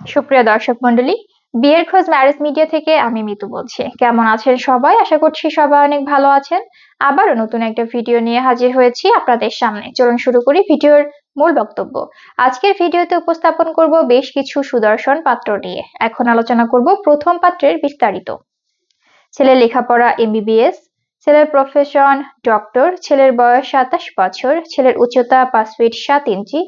সুপ্রিয় দর্শক মন্ডলী বিয়ের খোঁজ ম্যারেজ মিডিয়া থেকে আমি মিতু বলছি। কেমন আছেন সবাই? আশা করছি সবাই অনেক ভালো আছেন। আবারও নতুন একটা ভিডিও নিয়ে হাজির হয়েছি আপনাদের সামনে। চলুন শুরু করি ভিডিওর মূল বক্তব্য। আজকের ভিডিওতে উপস্থাপন করব বেশ কিছু সুদর্শন পাত্র নিয়ে। এখন আলোচনা করব প্রথম পাত্রের বিস্তারিত। ছেলের লেখাপড়া, এমবিবিএস, ছেলের প্রফেশন ডক্টর ছেলের বয়স সাতাশ বছর, ছেলের উচ্চতা পাঁচ ফিট সাত ইঞ্চি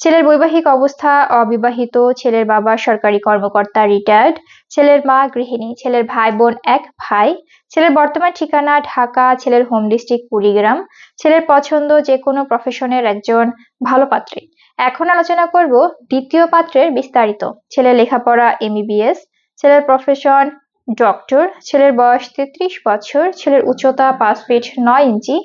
ছেলের বৈবাহিক অবস্থা অবিবাহিত, ছেলের বাবা সরকারি কর্মকর্তা রিটায়ার্ড ছেলের মা গৃহিণী, ছেলের ভাই বোন এক ভাই, ছেলের বর্তমান ঠিকানা ঢাকা, ছেলের হোম ডিস্ট্রিক্ট কুড়িগ্রাম, ছেলের পছন্দ যে কোনো প্রফেশনের একজন ভালো পাত্রী। এখন আলোচনা করব দ্বিতীয় পাত্রের বিস্তারিত। ছেলের লেখাপড়া এমবিবিএস ছেলের প্রফেশন ডক্টর ছেলের বয়স তেত্রিশ বছর, ছেলের উচ্চতা পাঁচ ফিট নয় ইঞ্চি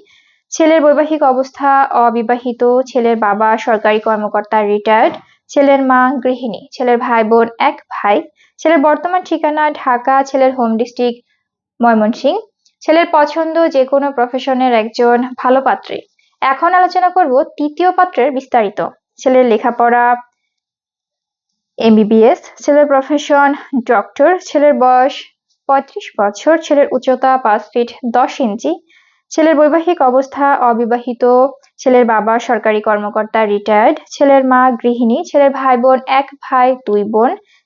ছেলের বৈবাহিক অবস্থা অবিবাহিত, ছেলের বাবা সরকারি কর্মকর্তা রিটায়ার্ড ছেলের মা গৃহিণী, ছেলের ভাই বোন এক ভাই, ছেলের বর্তমান ঠিকানা ঢাকা, ছেলের হোম ডিস্ট্রিক্ট ময়মনসিংহ ছেলের পছন্দ যে কোনো প্রফেশনের একজন ভালো পাত্রী। এখন আলোচনা করব তৃতীয় পাত্রের বিস্তারিত। ছেলের লেখাপড়া এমবিবিএস ছেলের প্রফেশন ডক্টর ছেলের বয়স পঁয়ত্রিশ বছর, ছেলের উচ্চতা পাঁচ ফিট দশ ইঞ্চি ছেলের বৈবাহিক অবস্থা অবিবাহিত, ছেলের বাবা সরকারি কর্মকর্তা রিটায়ার্ড ছেলের মা গৃহিণী, ছেলের ভাই বোন এক ভাই, দুই বোন